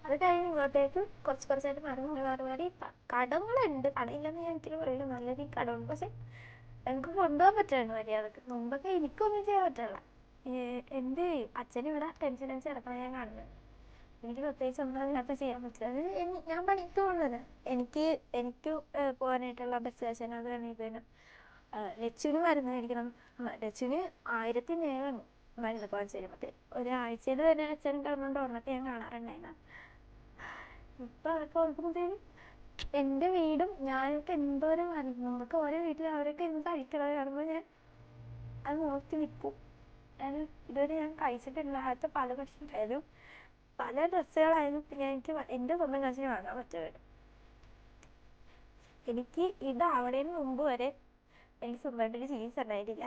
അത് കഴിഞ്ഞ് ഇങ്ങോട്ടേക്ക് കുറച്ച് കുറച്ചായിട്ട് മാറി മാറി മാറി മാറി. കടങ്ങളുണ്ട്. കടയില്ലെന്ന് ഞാൻ ഒരിക്കലും പറയില്ല. നല്ല രീതിയിൽ കടമുണ്ട് പക്ഷെ എനിക്ക് കൊണ്ടുപോകാൻ പറ്റുന്നുണ്ട് മര്യാദയ്ക്ക്. മുമ്പൊക്കെ എനിക്കൊന്നും ചെയ്യാൻ പറ്റില്ല. എന്റെ അച്ഛൻ ഇവിടെ ടെൻഷൻ അടിച്ച് കിടക്കണം ഞാൻ കാണുന്നത് എനിക്ക് പ്രത്യേകിച്ച് ഒന്നും അതിനകത്ത് ചെയ്യാൻ പറ്റില്ല. അത് ഞാൻ പണിക്ക് പോകുന്നത് എനിക്ക് എനിക്ക് പോകാനായിട്ടുള്ള ബസ് കാശ് അത് തന്നെ ഇത് ആഹ് ലച്ചുവിന് മരുന്ന് മേടിക്കണം. ലച്ചുവിന് ആയിരത്തി നേരം മരുന്ന് പോകാൻ ചെയ്യുമ്പോൾ ഒരാഴ്ചയിൽ തന്നെ അച്ഛൻ കിടന്നുകൊണ്ട് വന്നിട്ട് ഞാൻ കാണാറുണ്ടായിരുന്നു. ഇപ്പം അതൊക്കെ ഓർക്കുമ്പോഴത്തേനും എന്റെ വീടും ഞാനൊക്കെ എന്തോരം മരുന്ന് നമുക്ക് ഓരോ വീട്ടിൽ അവരൊക്കെ എന്ത് കഴിക്കണത് കാണുമ്പോൾ ഞാൻ അത് നോക്കി നിൽക്കും. ഞാൻ ഇതുവരെ ഞാൻ കഴിച്ചിട്ടില്ലാത്ത പല ഭക്ഷണമായാലും പല ഡ്രസ്സുകളായാലും പിന്നെ എനിക്ക് എന്റെ സ്വന്തം കാശിന് വാങ്ങാൻ പറ്റുമായിരുന്നു എനിക്ക് ഇതാവണേന് മുമ്പ് വരെ എനിക്ക് സ്വന്തമായിട്ടൊരു ജീൻസ് ഉണ്ടായിട്ടില്ല.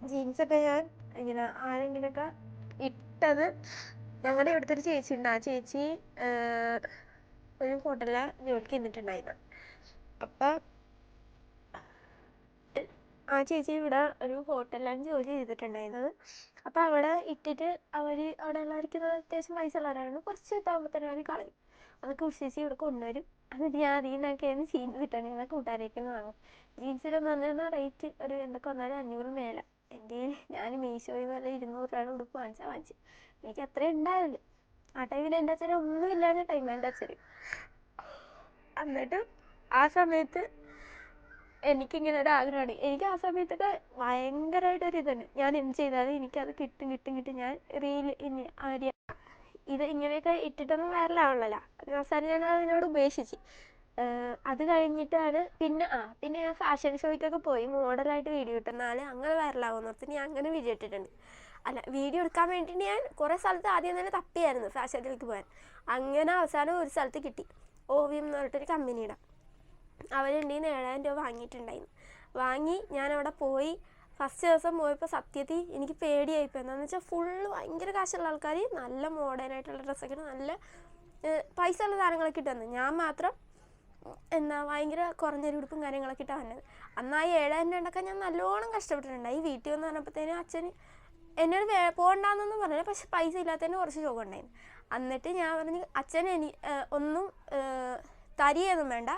ജീൻസൊക്കെ ഞാൻ ഇങ്ങനെ ആരെങ്കിലുമൊക്കെ ഇട്ടത് ഞങ്ങളുടെ ഇവിടുത്തെ ഒരു ചേച്ചി ഉണ്ട് ആ ചേച്ചി ഒരു ഹോട്ടലിൽ ജോലിക്ക് ചെന്നിട്ടുണ്ടായിരുന്നു. അപ്പം ആ ചേച്ചി ഇവിടെ ഒരു ഹോട്ടലിലാണ് ജോലി ചെയ്തിട്ടുണ്ടായിരുന്നത്. അപ്പം അവിടെ ഇട്ടിട്ട് അവർ അവിടെ ഉള്ളവർക്ക് അത്യാവശ്യം പൈസ ഉള്ളവരാണ്. കുറച്ച് ഇതാകുമ്പോൾ തന്നെ അവർ കളയും. അതൊക്കെ ഉച്ചേച്ചി ഇവിടെ കൊണ്ടുവരും. എന്നിട്ട് ഞാൻ അതിൽ നിന്നൊക്കെയാണ് ജീൻസ് കിട്ടണമെങ്കിൽ കൂട്ടുകാരേക്ക് വാങ്ങും. ജീൻസിനൊന്നും വന്നിരുന്ന റേറ്റ്? ഒരു എന്തൊക്കെ വന്നാലും അഞ്ഞൂറ് മേലെ. എന്റെ ഞാൻ മീശോയിൽ നല്ല ഇരുന്നൂറ് രൂപയുടെ ഉടുപ്പ് വാങ്ങിച്ചാൽ വാങ്ങിച്ചു. എനിക്ക് അത്രയും ഉണ്ടാവില്ല ആ ടൈമിൽ എന്റെ അച്ഛന് ഒന്നും ഇല്ലാത്ത ടൈം എന്റെ അച്ഛന്. എന്നിട്ട് ആ സമയത്ത് എനിക്കിങ്ങനെ ഒരു എനിക്ക് ആ സമയത്തൊക്കെ ഭയങ്കരമായിട്ടൊരു ഇതാണ് ഞാൻ എന്ത് ചെയ്താലും എനിക്കത് കിട്ടും കിട്ടും കിട്ടും. ഞാൻ റീൽ ഇത് ഇങ്ങനെയൊക്കെ ഇട്ടിട്ടൊന്നും വൈറലാവണല്ലോ അവസാനം ഞാൻ അതിനോട് ഉപേക്ഷിച്ച്. അത് കഴിഞ്ഞിട്ടാണ് പിന്നെ ആ പിന്നെ ഞാൻ ഫാഷൻ ഷോയ്ക്കൊക്കെ പോയി മോഡലായിട്ട് വീഡിയോ ഇട്ടെന്നാൽ അങ്ങനെ വൈറലാവുമെന്ന് ഓർത്ത് ഞാൻ അങ്ങനെ വീഡിയോ ഇട്ടിട്ടുണ്ട്. അല്ല വീഡിയോ എടുക്കാൻ വേണ്ടിയിട്ട് ഞാൻ കുറേ സ്ഥലത്ത് ആദ്യം തന്നെ തപ്പിയായിരുന്നു ഫാഷൻ ഷോയ്ക്ക് പോകാൻ. അങ്ങനെ അവസാനം ഒരു സ്ഥലത്ത് കിട്ടി. ഓവിയം എന്ന് പറഞ്ഞിട്ടൊരു കമ്പനിയുടെ അവരെന്റെ ഏഴായിരം രൂപ വാങ്ങിയിട്ടുണ്ടായിരുന്നു. വാങ്ങി ഞാൻ അവിടെ പോയി. ഫസ്റ്റ് ദിവസം പോയപ്പോൾ സത്യത്തിൽ എനിക്ക് പേടിയായിപ്പോൾ എന്താണെന്ന് വെച്ചാൽ ഫുള്ള് ഭയങ്കര കാശുള്ള ആൾക്കാർ നല്ല മോഡേൺ ആയിട്ടുള്ള ഡ്രസ്സൊക്കെ നല്ല പൈസ ഉള്ള സാധനങ്ങളൊക്കെ ഇട്ട് ഞാൻ മാത്രം എന്നാ ഭയങ്കര കുറഞ്ഞൊരു ഉടുപ്പും കാര്യങ്ങളൊക്കെ ഇട്ടാണ് വന്നത്. അന്ന് ആ ഏഴായിരം രൂപ ഉണ്ടാക്കാൻ ഞാൻ നല്ലോണം കഷ്ടപ്പെട്ടിട്ടുണ്ട്. ഈ വീട്ടിൽ വന്ന് പറഞ്ഞപ്പോഴത്തേനും അച്ഛൻ എന്നോട് വേ പോകണ്ടെന്നൊന്നും പറഞ്ഞില്ല. പക്ഷെ പൈസ ഇല്ലാത്തതിന് കുറച്ച് ശോകം ഉണ്ടായിരുന്നു. എന്നിട്ട് ഞാൻ പറഞ്ഞു അച്ഛനെ ഒന്നും തരിയൊന്നും വേണ്ട.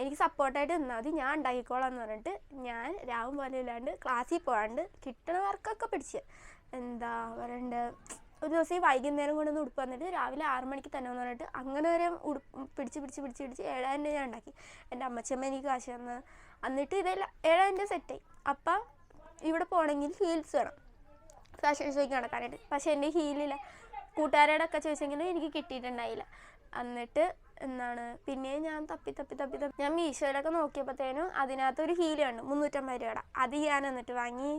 എനിക്ക് സപ്പോർട്ടായിട്ട് നിന്നാൽ മതി. ഞാൻ ഉണ്ടാക്കിക്കോളാം എന്ന് പറഞ്ഞിട്ട് ഞാൻ രാവും പോലെ ഇല്ലാണ്ട് ക്ലാസ്സിൽ പോകാണ്ട് കിട്ടണ വർക്കൊക്കെ പിടിച്ച്. എന്താ പറയണ്ട ഒരു ദിവസം ഈ വൈകുന്നേരം കൊണ്ടൊന്ന് ഉടുപ്പ് വന്നിട്ട് രാവിലെ ആറു മണിക്ക് തന്നെ എന്ന് പറഞ്ഞിട്ട് അങ്ങനെ വരെ ഉടുപ്പ് പിടിച്ച് പിടിച്ച് പിടിച്ച് പിടിച്ച് ഏഴായിരം രൂപ ഞാൻ ഉണ്ടാക്കി. എന്റെ അമ്മച്ചമ്മ എനിക്ക് കാശ് തന്ന്. എന്നിട്ട് ഇതെല്ലാം ഏഴായിരം രൂപ സെറ്റായി അപ്പം ഇവിടെ പോകണമെങ്കിൽ ഹീൽസ് വേണം. ഫാഷൻ ഷോയ്ക്ക് നടക്കാനായിട്ട്. പക്ഷേ എന്റെ ഹീലില്ല കൂട്ടുകാരോടൊക്കെ ചോദിച്ചെങ്കിലും എനിക്ക് കിട്ടിയിട്ടുണ്ടായില്ല. എന്നിട്ട് എന്താണ് പിന്നെ ഞാൻ തപ്പി തപ്പി തപ്പി തപ്പി ഞാൻ മീഷോയിലൊക്കെ നോക്കിയപ്പോഴത്തേനും അതിനകത്തൊരു ഹീൽ കണ്ടു. മുന്നൂറ്റമ്പത് രൂപയുടെ. അത് ഞാൻ എന്നിട്ട് വാങ്ങി.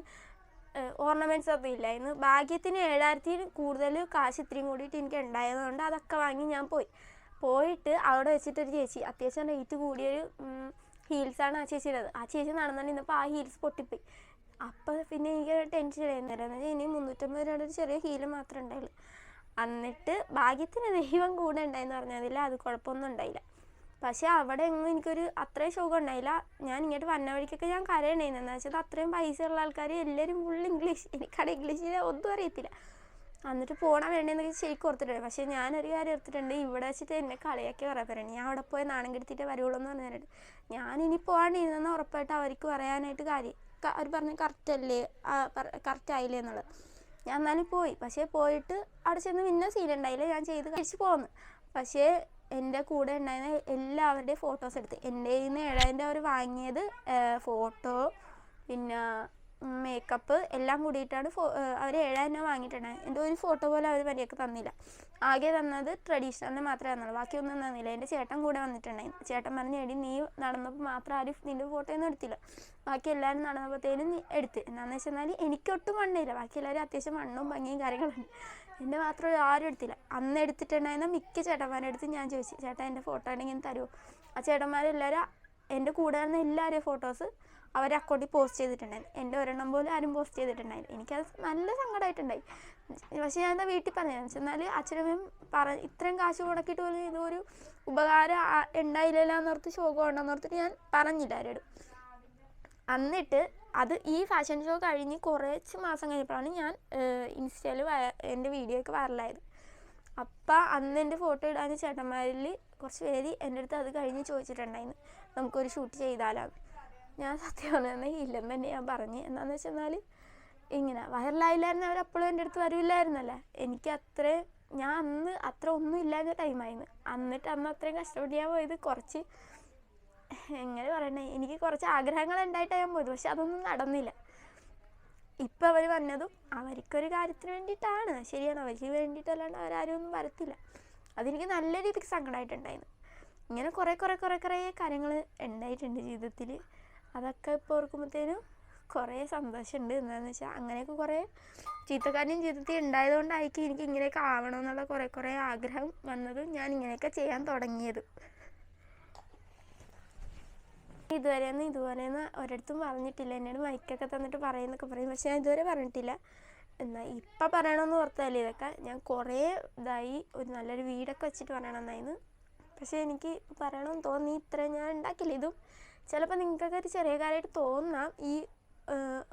ഓർണമെന്റ്സ് ഒന്നും ഇല്ലായിരുന്നു. ഭാഗ്യത്തിന് ഏഴായിരത്തി കൂടുതൽ കാശ് ഇത്രയും കൂടിയിട്ട് എനിക്ക് ഉണ്ടായതുകൊണ്ട് അതൊക്കെ വാങ്ങി ഞാൻ പോയി. പോയിട്ട് അവിടെ വെച്ചിട്ടൊരു ചേച്ചി അത്യാവശ്യം റേറ്റ് കൂടിയൊരു ഹീൽസാണ് ആ ചേച്ചി ഇടുന്നത് ആ ചേച്ചി നടന്നുകൊണ്ട് ഇന്നിപ്പോൾ ആ ഹീൽസ് പൊട്ടിപ്പോയി. അപ്പോൾ പിന്നെ എനിക്ക് ടെൻഷൻ ആയിരുന്നില്ല ഇനി മുന്നൂറ്റമ്പത് രൂപയുടെ ഒരു ചെറിയ ഹീൽ മാത്രമേ ഉണ്ടായുള്ളൂ. എന്നിട്ട് ഭാഗ്യത്തിന് ദൈവം കൂടെ ഉണ്ടായെന്ന് പറഞ്ഞതിൽ അത് കുഴപ്പമൊന്നും ഉണ്ടായില്ല. പക്ഷേ അവിടെ എങ്ങും എനിക്കൊരു അത്രയും സുഖം ഉണ്ടായില്ല. ഞാൻ ഇങ്ങോട്ട് വന്ന വഴിക്കൊക്കെ ഞാൻ കരയണേന്ന് എന്ന് വെച്ചാൽ അത്രയും പൈസ ഉള്ള ആൾക്കാർ എല്ലാവരും ഫുൾ ഇംഗ്ലീഷ് എനിക്കവിടെ ഇംഗ്ലീഷിൽ ഒന്നും അറിയത്തില്ല. എന്നിട്ട് പോകണം വേണ്ടതെന്നൊക്കെ ശരിക്കും ഓർത്തിട്ടുണ്ട്. പക്ഷേ ഞാനൊരു കാര്യം ഓർത്തിട്ടുണ്ട്. ഇവിടെ വെച്ചിട്ട് എന്നെ കളിയാക്കി പറയാൻ പറയുന്നത് ഞാൻ അവിടെ പോയി നാണം കെടുത്തിട്ട് വരുള്ളൂ എന്ന് പറഞ്ഞിട്ട് ഞാൻ ഇനി പോകാണ്ടിരുന്നെന്ന് ഉറപ്പായിട്ട് അവർക്ക് പറയാനായിട്ട് കാര്യം അവർ പറഞ്ഞ് കറക്റ്റ് അല്ലേ? കറക്റ്റ് ആയില്ലേ എന്നുള്ളത്. ഞാൻ എന്നാലും പോയി. പക്ഷേ പോയിട്ട് അവിടെ ചെന്ന് പിന്നെ സീൻ ഉണ്ടായില്ല. ഞാൻ ചെയ്ത് കഴിച്ച് പോന്നു. പക്ഷേ എന്റെ കൂടെ ഉണ്ടായിരുന്ന എല്ലാവരുടെയും ഫോട്ടോസ് എടുത്ത് എന്റെ നിന്ന് ഏഴായിരം അവർ വാങ്ങിയത് ഫോട്ടോ പിന്നെ മേക്കപ്പ് എല്ലാം കൂടിയിട്ടാണ് ഫോ അവർ ഏഴായിരം രൂപ വാങ്ങിയിട്ടുണ്ടായത് എന്റെ ഒരു ഫോട്ടോ പോലും അവർ മര്യാദയ്ക്ക് തന്നില്ല. ആകെ തന്നത് ട്രഡീഷണലിന് മാത്രമേ തന്നുള്ളൂ ബാക്കിയൊന്നും തന്നില്ല. എന്റെ ചേട്ടൻ കൂടെ വന്നിട്ടുണ്ടായിരുന്നു. ചേട്ടൻ പറഞ്ഞു എടി നീ നടന്നപ്പോൾ മാത്രം ആരും നിന്റെ ഫോട്ടോ ഒന്നും എടുത്തില്ല. ബാക്കി എല്ലാവരും നടന്നപ്പോഴത്തേനും എടുത്ത്. എന്നാന്ന് വെച്ചാൽ എനിക്കൊട്ടും മണ്ണില്ല ബാക്കി എല്ലാവരും അത്യാവശ്യം മണ്ണും ഭംഗിയും കാര്യങ്ങളുണ്ട് എന്റെ മാത്രം ആരും എടുത്തില്ല. അന്ന് എടുത്തിട്ടുണ്ടായിരുന്ന മിക്ക ചേട്ടന്മാരുടെ അടുത്ത് ഞാൻ ചോദിച്ചു ചേട്ടാ എന്റെ ഫോട്ടോ ഉണ്ടെങ്കിൽ തരുമോ ആ ചേട്ടന്മാരെല്ലാവരും എന്റെ കൂടെ നിന്ന് എല്ലാവരുടെയും ഫോട്ടോസ് അവർ അക്കൗണ്ടിൽ പോസ്റ്റ് ചെയ്തിട്ടുണ്ടായിരുന്നു. എന്റെ ഒരെണ്ണം പോലും ആരും പോസ്റ്റ് ചെയ്തിട്ടുണ്ടായിരുന്നു എനിക്കത് നല്ല സങ്കടമായിട്ടുണ്ടായി പക്ഷേ ഞാൻ എന്താ വീട്ടിൽ പറഞ്ഞു എന്നാൽ അച്ഛനമ്മയും പറ ഇത്രയും കാശ് മുടക്കിയിട്ട് പോലും ഇതൊരു ഉപകാരം ഉണ്ടായില്ലല്ലോ എന്നോർത്ത് ശോകം ഉണ്ടെന്നോർത്തിട്ട് ഞാൻ പറഞ്ഞില്ല ആരോടും. എന്നിട്ട് അത് ഈ ഫാഷൻ ഷോ കഴിഞ്ഞ് കുറച്ച് മാസം കഴിഞ്ഞപ്പോഴാണ് ഞാൻ ഇൻസ്റ്റയിൽ എന്റെ വീഡിയോ ഒക്കെ വൈറലായത് അപ്പം അന്ന് എന്റെ ഫോട്ടോ ഇടാൻ ചേട്ടന്മാരിൽ കുറച്ച് പേര് എന്റെ അടുത്ത് അത് കഴിഞ്ഞ് ചോദിച്ചിട്ടുണ്ടായിരുന്നു. നമുക്കൊരു ഷൂട്ട് ചെയ്താലോ? ഞാൻ സത്യം പറഞ്ഞാൽ ഇല്ലെന്ന് തന്നെ ഞാൻ പറഞ്ഞു. എന്താണെന്ന് വെച്ചെന്നാൽ ഇങ്ങനെ വൈറലായില്ലായിരുന്നു അവർ അപ്പോഴും എന്റെ അടുത്ത് വരില്ലായിരുന്നല്ലേ? എനിക്ക് അത്ര ഞാൻ അന്ന് അത്ര ഒന്നും ഇല്ലാത്ത ടൈമായിരുന്നു എന്നിട്ട് അന്ന് അത്രയും കഷ്ടപ്പെട്ട് ഞാൻ പോയത് കുറച്ച് എങ്ങനെ പറയണേ? എനിക്ക് കുറച്ച് ആഗ്രഹങ്ങൾ ഉണ്ടായിട്ടാണ് ഞാൻ പോയത് പക്ഷെ അതൊന്നും നടന്നില്ല. ഇപ്പം അവർ വന്നതും അവർക്കൊരു കാര്യത്തിന് വേണ്ടിയിട്ടാണ്. ശരിയാണ്. അവർക്ക് വേണ്ടിയിട്ടല്ലാണ്ട് അവരാരും ഒന്നും വരത്തില്ല. അതെനിക്ക് നല്ല രീതിക്ക് സങ്കടമായിട്ടുണ്ടായിരുന്നു. ഇങ്ങനെ കുറേ കുറേ കുറേ കുറേ കാര്യങ്ങൾ ഉണ്ടായിട്ടുണ്ട് ജീവിതത്തിൽ അതൊക്കെ ഇപ്പോൾ ഓർക്കുമ്പോഴത്തേനും കുറേ സന്തോഷമുണ്ട്. എന്താണെന്ന് വെച്ചാൽ അങ്ങനെയൊക്കെ കുറേ ചീത്തക്കാരനും ജീവിതത്തിൽ ഉണ്ടായതുകൊണ്ടായിരിക്കും എനിക്ക് ഇങ്ങനെയൊക്കെ ആവണമെന്നുള്ള കുറേ കുറേ ആഗ്രഹം വന്നതും ഞാൻ ഇങ്ങനെയൊക്കെ ചെയ്യാൻ തുടങ്ങിയതും. ഇതുവരെയൊന്നും ഇതുപോലെയൊന്നും ഒരിടത്തും പറഞ്ഞിട്ടില്ല. എന്നോട് മൈക്കൊക്കെ തന്നിട്ട് പറയുന്നൊക്കെ പറയും. പക്ഷെ ഞാൻ ഇതുവരെ പറഞ്ഞിട്ടില്ല. എന്നാൽ ഇപ്പം പറയണമെന്ന് ഓർത്തല്ലേ ഇതൊക്കെ? ഞാൻ കുറേ ഇതായി ഒരു നല്ലൊരു വീടൊക്കെ വെച്ചിട്ട് പറയണമെന്നായിരുന്നു പക്ഷേ എനിക്ക് പറയണമെന്ന് തോന്നി. ഇത്രയും ഞാൻ ഉണ്ടാക്കില്ല ഇതും ചിലപ്പോൾ നിങ്ങൾക്കൊക്കെ ഒരു ചെറിയ കാര്യമായിട്ട് തോന്നാം. ഈ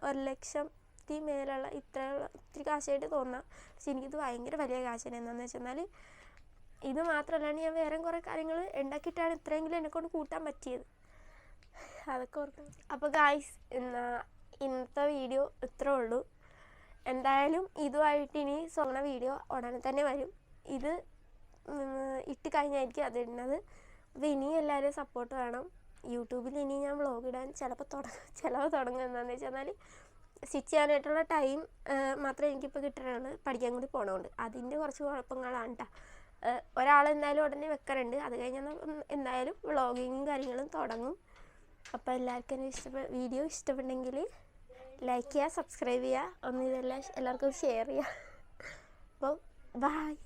ഒരു ലക്ഷത്തി മേലുള്ള ഇത്ര ഇത്തിരി കാശായിട്ട് തോന്നാം. പക്ഷെ എനിക്കിത് ഭയങ്കര വലിയ കാശാണ്. എന്താണെന്ന് വെച്ചെന്നാൽ ഇത് മാത്രമല്ലാണ്ട് ഞാൻ വേറെ കുറേ കാര്യങ്ങൾ ഉണ്ടാക്കിയിട്ടാണ് ഇത്രയെങ്കിലും എന്നെക്കൊണ്ട് കൂട്ടാൻ പറ്റിയത്. അതൊക്കെ ഓർക്കും അപ്പോൾ ഗായ്സ് എന്നാ ഇന്നത്തെ വീഡിയോ ഇത്രേ ഉള്ളൂ. എന്തായാലും ഇതുമായിട്ട് ഇനി സ്വർണ വീഡിയോ ഉടനെ തന്നെ വരും. ഇത് ഇട്ട് കഴിഞ്ഞായിരിക്കും അത് ഇടുന്നത്. അപ്പോൾ ഇനി എല്ലാവരും സപ്പോർട്ട് വേണം. യൂട്യൂബിൽ ഇനി ഞാൻ വ്ളോഗ് ഇടാൻ ചിലപ്പോൾ തുടങ്ങും ചിലവ് തുടങ്ങും. എന്താണെന്ന് വെച്ചാൽ സ്റ്റിച്ച് ചെയ്യാനായിട്ടുള്ള ടൈം മാത്രമേ എനിക്കിപ്പോൾ കിട്ടണമെന്ന് പഠിക്കാൻ കൂടി പോകണമുണ്ട് അതിന്റെ കുറച്ച് കുഴപ്പങ്ങളാണ് കേട്ടോ ഒരാൾ എന്തായാലും ഉടനെ വെക്കാറുണ്ട് അത് കഴിഞ്ഞാൽ എന്തായാലും വ്ളോഗിങ്ങും കാര്യങ്ങളും തുടങ്ങും. അപ്പോൾ എല്ലാവർക്കും എന്റെ ഇഷ്ടപ്പെ വീഡിയോ ഇഷ്ടപ്പെട്ടെങ്കിൽ ലൈക്ക് ചെയ്യുക സബ്സ്ക്രൈബ് ചെയ്യുക ഒന്ന് ഇതെല്ലാം എല്ലാവർക്കും ഷെയർ ചെയ്യുക. അപ്പോൾ ബായ്